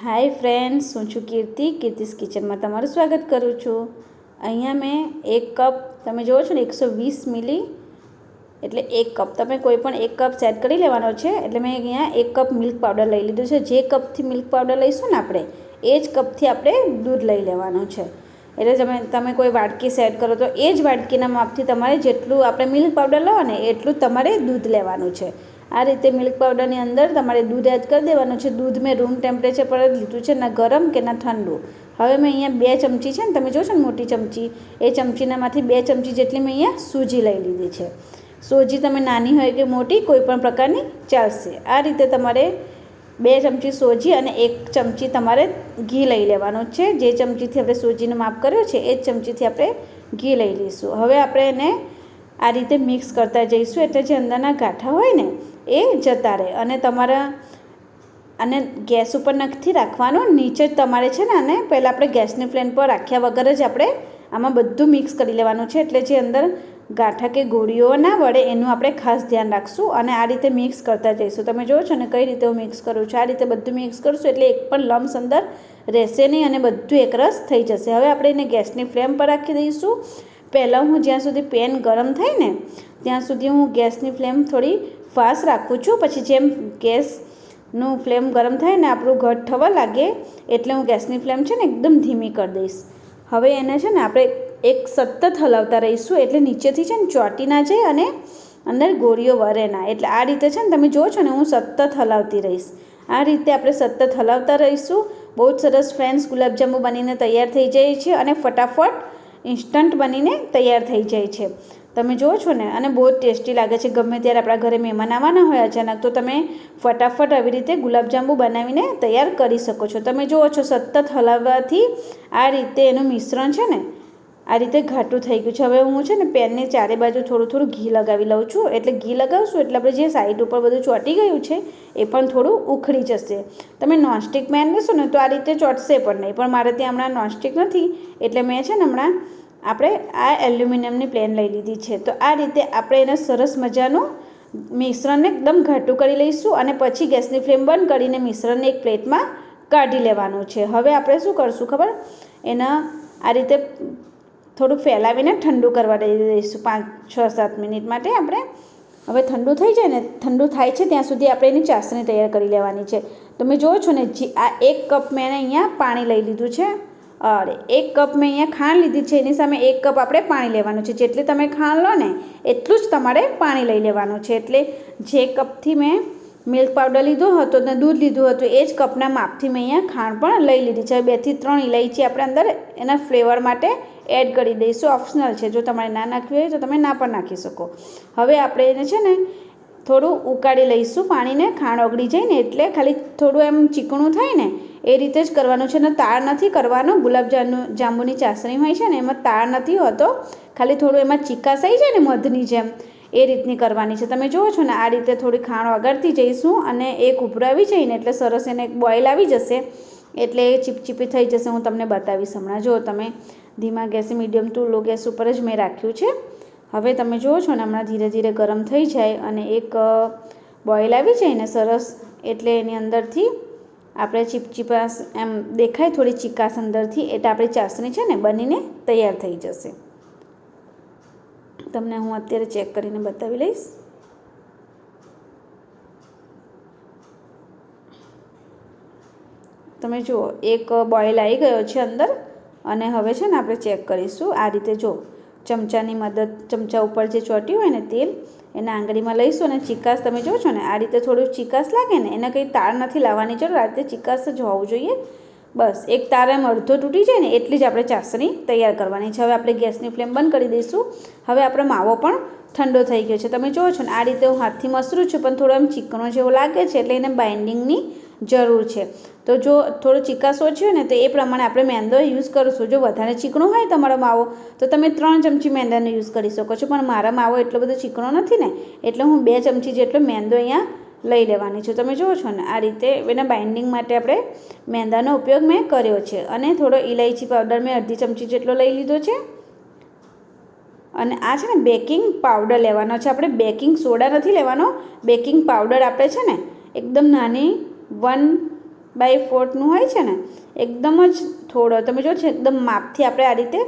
Hi friends, હું છું કીર્તિ. કીર્તિસ કિચનમાં તમારું સ્વાગત કરું છું. અહીંયા મેં એક કપ, તમે જુઓ છો ને, એકસો વીસ મિલી, એટલે એક કપ. તમે કોઈ પણ એક કપ સેટ કરી લેવાનો છે, એટલે મેં અહીંયા એક કપ મિલ્ક પાવડર લઈ લીધું છે. જે કપથી મિલ્ક પાવડર લઈશું ને આપણે, એ જ કપથી આપણે દૂધ લઈ લેવાનું છે. એટલે તમે તમે કોઈ વાટકી સેટ કરો તો એ જ વાટકીના માપથી તમારે જેટલું આપણે મિલ્ક પાવડર લો ને એટલું તમારે દૂધ લેવાનું છે. આ રીતે મિલ્ક પાવડરની અંદર તમારે દૂધ એડ કરી દેવાનું છે. દૂધ મેં રૂમ ટેમ્પરેચર પર જ લીધું છે, ના ગરમ કે ના ઠંડુ. હવે મેં અહીંયા બે ચમચી છે ને, તમે જોશો ને મોટી ચમચી, એ ચમચીનામાંથી બે ચમચી જેટલી મેં અહીંયા સૂજી લઈ લીધી છે. સોજી તમે નાની હોય કે મોટી, કોઈ પણ પ્રકારની ચાલશે. આ રીતે તમારે બે ચમચી સોજી અને એક ચમચી તમારે ઘી લઈ લેવાનું છે. જે ચમચીથી આપણે સોજીનું માપ કર્યો છે, એ જ ચમચીથી આપણે ઘી લઈ લઈશું. હવે આપણે એને આ રીતે મિક્સ કરતા જઈશું. એટલે જે અંદરના ગાંઠા હોય ને એ જતા રહે. અને તમારા, અને ગેસ ઉપર નથી રાખવાનું, નીચે જ તમારે છે ને અને પહેલાં આપણે ગેસની ફ્લેમ પર રાખ્યા વગર જ આપણે આમાં બધું મિક્સ કરી લેવાનું છે. એટલે જે અંદર ગાંઠા કે ગોળીઓ ના વળે એનું આપણે ખાસ ધ્યાન રાખશું અને આ રીતે મિક્સ કરતા જઈશું. તમે જુઓ છો ને કઈ રીતે હું મિક્સ કરું છું. આ રીતે બધું મિક્સ કરશું એટલે એક પણ લમ્સ અંદર રહેશે નહીં અને બધું એકરસ થઈ જશે. હવે આપણે એને ગેસની ફ્લેમ પર રાખી દઈશું. પહેલાં હું જ્યાં સુધી પેન ગરમ થાય ને, ત્યાં સુધી હું ગેસની ફ્લેમ થોડી ફાસ્ટ રાખું છું. પછી જેમ ગેસનું ફ્લેમ ગરમ થાય ને આપણું ઘટ થવા લાગે એટલે હું ગેસની ફ્લેમ છે ને એકદમ ધીમી કરી દઈશ. હવે એને છે ને આપણે એક સતત હલાવતા રહીશું એટલે નીચેથી છે ને ચોટી ના જાય અને અંદર ગોળીઓ વરે ના. એટલે આ રીતે છે ને તમે જુઓ છો ને હું સતત હલાવતી રહીશ. આ રીતે આપણે સતત હલાવતા રહીશું. બહુ જ સરસ ફ્રેન્ડ્સ ગુલાબજાંબુ બનીને તૈયાર થઈ જાય છે અને ફટાફટ ઇન્સ્ટન્ટ બનીને તૈયાર થઈ જાય છે. તમે જુઓ છો ને, અને બહુ જ ટેસ્ટી લાગે છે. ગમે ત્યારે આપણા ઘરે મહેમાન આવવાના હોય અચાનક, તો તમે ફટાફટ આવી રીતે ગુલાબજાંબુ બનાવીને તૈયાર કરી શકો છો. તમે જુઓ છો, સતત હલાવવાથી આ રીતે એનું મિશ્રણ છે ને, આ રીતે ઘાટું થઈ ગયું છે. હવે હું છે ને, પેનને ચારે બાજુ થોડું થોડું ઘી લગાવી લઉં છું. એટલે ઘી લગાવશું, એટલે આપણે જે સાઈડ ઉપર બધું ચોંટી ગયું છે, એ પણ થોડું ઉખડી જશે. તમે નોનસ્ટિક પેન લેશો ને, તો આ રીતે ચોંટશે પણ નહીં. પણ મારે ત્યાં હમણાં નોનસ્ટિક નથી, એટલે મેં છે ને હમણાં આપણે આ એલ્યુમિનિયમની પ્લેન લઈ લીધી છે. તો આ રીતે આપણે એને સરસ મજાનું મિશ્રણને એકદમ ઘાટું કરી લઈશું અને પછી ગેસની ફ્લેમ બંધ કરીને મિશ્રણને એક પ્લેટમાં કાઢી લેવાનું છે. હવે આપણે શું કરશું ખબર? એના આ રીતે થોડું ફેલાવીને ઠંડુ કરવા દઈ દઈશું પાંચ, છ, સાત મિનિટ માટે આપણે. હવે ઠંડુ થઈ જાય ને, ઠંડુ થાય છે ત્યાં સુધી આપણે એની ચાસણી તૈયાર કરી લેવાની છે. તમે જુઓ છો ને, જે આ એક કપ મેં અહીંયા પાણી લઈ લીધું છે. અરે, એક કપ મેં અહીંયા ખાંડ લીધી છે, એની સામે એક કપ આપણે પાણી લેવાનું છે. જેટલી તમે ખાંડ લો ને, એટલું જ તમારે પાણી લઈ લેવાનું છે. એટલે જે કપથી મેં મિલ્ક પાવડર લીધો હતો ને દૂધ લીધું હતું, એ જ કપના માપથી મેં અહીંયા ખાંડ પણ લઈ લીધી છે. બેથી ત્રણ ઇલાયચી આપણે અંદર એના ફ્લેવર માટે એડ કરી દઈશું. ઓપ્શનલ છે, જો તમારે ના નાખવી હોય તો તમે ના પણ નાખી શકો. હવે આપણે એને છે ને થોડું ઉકાળી લઈશું પાણીને. ખાંડ ઓગળી જાય ને એટલે ખાલી થોડું એમ ચીકણું થાય ને એ રીતે જ કરવાનું છે ને તાળ નથી કરવાનો. ગુલાબજાંબુ જાંબુની ચાસણી હોય છે ને, એમાં તાળ નથી હોતો. ખાલી થોડું એમાં ચીકાસાઈ જાય ને મધની જેમ, એ રીતની કરવાની છે. તમે જુઓ છો ને, આ રીતે થોડી ખાણ વગાડતી જઈશું અને એક ઉભરાવી જઈને, એટલે સરસ એને એક બોઇલ આવી જશે. એટલે એ ચીપચીપી થઈ જશે. હું તમને બતાવીશ હમણાં. જો તમે, ધીમા ગેસે, મીડિયમ ટુ લો ગેસ ઉપર જ મેં રાખ્યું છે. હવે તમે જુઓ છો ને, હમણાં ધીરે ધીરે ગરમ થઈ જાય અને એક બોઇલ આવી જાય ને સરસ, એટલે એની અંદરથી આપણે ચીપચીપાસ એમ દેખાય થોડી ચીકાસ અંદરથી, એટલે આપણી ચાસણી છે ને બનીને તૈયાર થઈ જશે. તમને હું અત્યારે ચેક કરીને બતાવી લઈશ. તમે જુઓ, એક બોઇલ આવી ગયો છે અંદર, અને હવે છે ને આપણે ચેક કરીશું. આ રીતે જો ચમચાની મદદ, ચમચા ઉપર જે ચોટ્યું હોય ને તેલ એને આંગળીમાં લઈશું અને ચિકાસ તમે જો છો ને, આ રીતે થોડું ચિકાસ લાગે ને, એને કંઈ તાર નથી લાવવાની જરૂર, આ રીતે ચિકાસ જ હોવું જોઈએ. બસ, એક તાર એમ અડધો તૂટી જાય ને, એટલી જ આપણે ચાસણી તૈયાર કરવાની છે. હવે આપણે ગેસની ફ્લેમ બંધ કરી દઈશું. હવે આપણો માવો પણ ઠંડો થઈ ગયો છે. તમે જુઓ છો ને, આ રીતે હું હાથથી મસરું છું, પણ થોડો એમ ચીકણો જેવો લાગે છે, એટલે એને બાઇન્ડિંગની જરૂર છે. તો જો થોડો ચીકાશ છે ને, તો એ પ્રમાણે આપણે મેંદો યુઝ કરીશું. જો વધારે ચીકણો હોય તમારો માવો, તો તમે ત્રણ ચમચી મેંદાનો યુઝ કરી શકો છો. પણ મારા માવો એટલો બધો ચીકણો નથી ને, એટલે હું બે ચમચી જેટલો મેંદો અહીંયા લઈ લેવાની છું. તમે જુઓ છો ને, આ રીતે એના બાઇન્ડિંગ માટે આપણે મેંદાનો ઉપયોગ મેં કર્યો છે. અને થોડો ઇલાયચી પાવડર મેં અડધી ચમચી જેટલો લઈ લીધો છે. અને આ છે ને બેકિંગ પાવડર લેવાનો છે. આપણે બેકિંગ સોડા નથી લેવાનો. બેકિંગ પાવડર આપણે છે ને, એકદમ નાની વન બાય ફોર્થનું હોય છે ને, એકદમ જ થોડો, તમે જો છે, એકદમ માપથી આપણે આ રીતે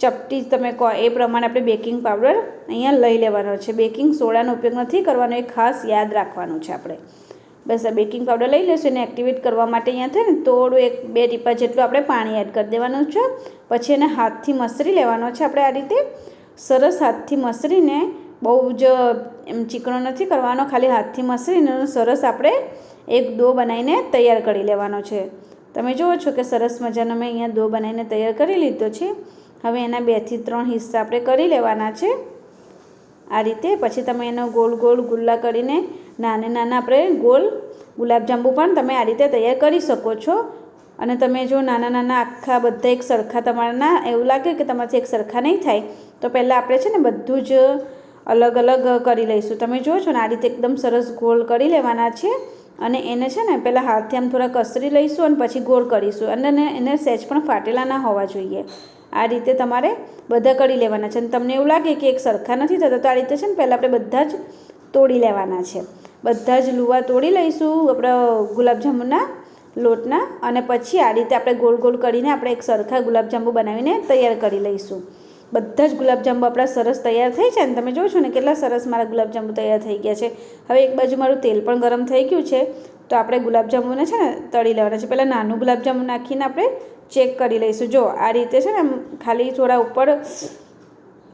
ચપટી તમે કહો એ પ્રમાણે આપણે બેકિંગ પાવડર અહીંયા લઈ લેવાનો છે. બેકિંગ સોડાનો ઉપયોગ નથી કરવાનો, એ ખાસ યાદ રાખવાનું છે આપણે. બસ આ બેકિંગ પાવડર લઈ લઈશું એને એક્ટિવેટ કરવા માટે અહીંયા થાય ને, થોડું એક, બે ટીપા જેટલું આપણે પાણી એડ કરી દેવાનું છે. પછી એને હાથથી મસરી લેવાનો છે. આપણે આ રીતે સરસ હાથથી મસરીને બહુ જ એમ ચીકણો નથી કરવાનો, ખાલી હાથથી મસરીને એનો સરસ આપણે એક દો બનાવીને તૈયાર કરી લેવાનો છે. તમે જુઓ છો કે સરસ મજાનો મેં અહીંયા દો બનાવીને તૈયાર કરી લીધો છે. હવે એના બેથી ત્રણ હિસ્સા આપણે કરી લેવાના છે. આ રીતે પછી તમે એનો ગોળ ગોળ ગુલ્લા કરીને નાને નાના આપણે ગોળ ગુલાબજાંબુ પણ તમે આ રીતે તૈયાર કરી શકો છો. અને તમે જો નાના નાના આખા બધા એક સરખા તમારા ના એવું લાગે કે તમારાથી એક સરખા નહીં થાય, તો પહેલાં આપણે છે ને બધું જ અલગ અલગ કરી લઈશું. તમે જુઓ છો ને, આ રીતે એકદમ સરસ ગોળ કરી લેવાના છે. અને એને છે ને, પહેલાં હાથથી આમ થોડા કસરી લઈશું અને પછી ગોળ કરીશું. અને એને સહેજ પણ ફાટેલા ના હોવા જોઈએ. આ રીતે તમારે બધા કરી લેવાના છે. અને તમને એવું લાગે કે એક સરખા નથી થતા, તો આ રીતે છે ને, પહેલાં આપણે બધા જ તોડી લેવાના છે. બધા જ લુવા તોડી લઈશું, આપણા ગુલાબજાંબુના લોટના. અને પછી આ રીતે આપણે ગોળ ગોળ કરીને આપણે એક સરખા ગુલાબજાંબુ બનાવીને તૈયાર કરી લઈશું. બધા જ ગુલાબજાંબુ આપણા સરસ તૈયાર થઈ છે ને તમે જોવો છો ને કેટલા સરસ મારા ગુલાબજાંબુ તૈયાર થઈ ગયા છે. હવે એક બાજુ મારું તેલ પણ ગરમ થઈ ગયું છે. તો આપણે ગુલાબજાંબુને છે ને તળી લેવાના છે. પહેલાં નાનું ગુલાબજાંબુ નાખીને આપણે ચેક કરી લઈશું. જો આ રીતે છે ને ખાલી થોડા ઉપર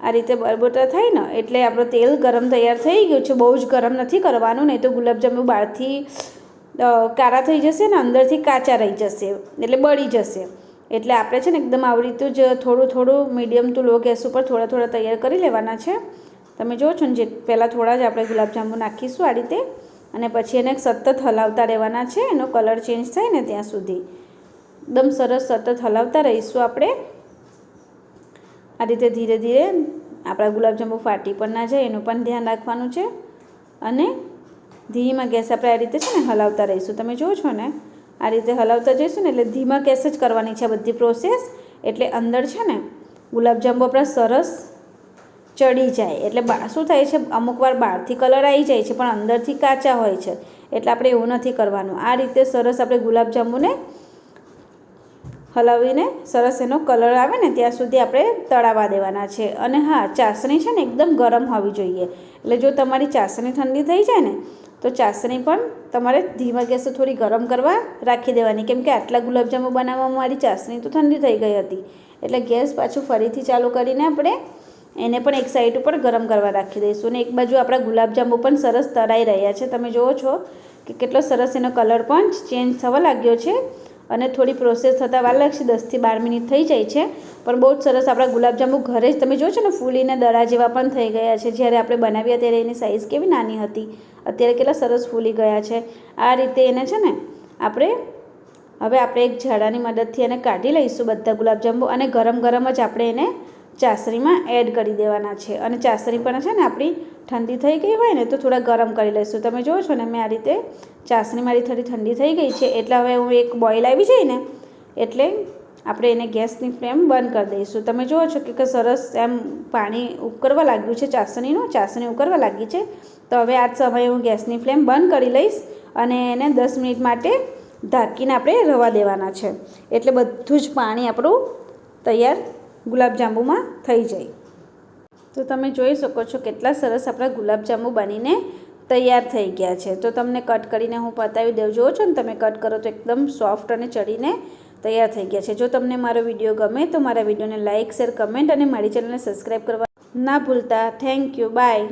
આ રીતે બરબોટા થાય ને એટલે આપણું તેલ ગરમ તૈયાર થઈ ગયું છે. બહુ જ ગરમ નથી કરવાનું, નહીં તો ગુલાબજાંબુ બહારથી કાળા થઈ જશે ને અંદરથી કાચા રહી જશે, એટલે બળી જશે. એટલે આપણે છે ને એકદમ આવી રીતનું જ થોડું થોડું મીડિયમ ટુ લો ગેસ ઉપર થોડા થોડા તૈયાર કરી લેવાના છે. તમે જુઓ છો ને જે પહેલાં થોડા જ આપણે ગુલાબજાંબુ નાખીશું આ રીતે. અને પછી એને સતત હલાવતા રહેવાના છે. એનો કલર ચેન્જ થાય ને ત્યાં સુધી. એકદમ સરસ સતત હલાવતા રહીશું આપણે. આ રીતે ધીરે ધીરે આપણા ગુલાબજાંબુ ફાટી પણ ના જાય, એનું પણ ધ્યાન રાખવાનું છે. અને ધીમા ગેસ આપણે આ રીતે છે ને હલાવતા રહીશું. તમે જુઓ છો ને? આ રીતે હલાવતા જઈશું ને એટલે ધીમા ગેસ જ કરવાની છે બધી પ્રોસેસ એટલે અંદર છે ને ગુલાબજાંબુ આપણા સરસ ચડી જાય. એટલે શું થાય છે? અમુક વાર બહારથી કલર આવી જાય છે, પણ અંદરથી કાચા હોય છે. એટલે આપણે એવું નથી કરવાનું. આ રીતે સરસ આપણે ગુલાબજાંબુને હલાવીને સરસ એનો કલર આવે ને ત્યાં સુધી આપણે તળાવવા દેવાના છે. અને હા, ચાસણી છે ને એકદમ ગરમ હોવી જોઈએ. એટલે જો તમારી ચાસણી ઠંડી થઈ જાય ને તો ચાસણી પણ તમારે ધીમા ગેસે થોડી ગરમ કરવા રાખી દેવાની. કેમ કે આટલા ગુલાબજાંબુ બનાવવામાં મારી ચાસણી તો ઠંડી થઈ ગઈ હતી. એટલે ગેસ પાછું ફરીથી ચાલુ કરીને આપણે એને પણ એક સાઈડ ઉપર ગરમ કરવા રાખી દઈશું. અને એક બાજુ આપણા ગુલાબજાંબુ પણ સરસ તળાઈ રહ્યા છે. તમે જુઓ છો કે કેટલો સરસ એનો કલર પણ ચેન્જ થવા લાગ્યો છે. અને થોડી પ્રોસેસ થતાં વાર લાગશે, દસથી બાર મિનિટ થઈ જાય છે. પણ બહુ જ સરસ આપણા ગુલાબજાંબુ ઘરે જ તમે જો છો ને, ફૂલીને દડા જેવા પણ થઈ ગયા છે. જ્યારે આપણે બનાવ્યા ત્યારે એની સાઇઝ કેવી નાની હતી. અત્યારે કેટલા સરસ ફૂલી ગયા છે. આ રીતે એને છે ને, આપણે હવે આપણે એક ઝાડાની મદદથી એને કાઢી લઈશું બધા ગુલાબજાંબુ અને ગરમ ગરમ જ આપણે એને ચાસણીમાં એડ કરી દેવાના છે. અને ચાસણી પણ છે ને આપણી ઠંડી થઈ ગઈ હોય ને તો થોડા ગરમ કરી લઈશું. તમે જુઓ છો ને, મેં આ રીતે ચાસણી મારી થોડી ઠંડી થઈ ગઈ છે. એટલે હવે હું એક બોઇલ આવી જઈને એટલે આપણે એને ગેસની ફ્લેમ બંધ કરી દઈશું. તમે જુઓ છો કે સરસ એમ પાણી ઉકળવા લાગ્યું છે ચાસણીનું, ચાસણી ઉકળવા લાગી છે. તો હવે આ સમયે હું ગેસની ફ્લેમ બંધ કરી લઈશ અને એને દસ મિનિટ માટે ઢાંકીને આપણે રવા દેવાના છે. એટલે બધું જ પાણી આપણું તૈયાર ગુલાબજાંબુમાં થઈ જાય. તો તમે જોઈ શકો છો કેટલા સરસ આપણા ગુલાબજાંબુ બનીને તૈયાર થઈ ગયા છે. તો તમને કટ કરીને હું બતાવી દઉં. જુઓ છો ને તમે કટ કરો તો એકદમ સોફ્ટ અને ચડીને તૈયાર થઈ ગયા છે. જો તમને મારો વીડિયો ગમે તો મારા વિડીયોને લાઇક શેર, કમેન્ટ અને મારી ચેનલને સબસ્ક્રાઈબ કરવા ના ભૂલતા. Thank you. બાય.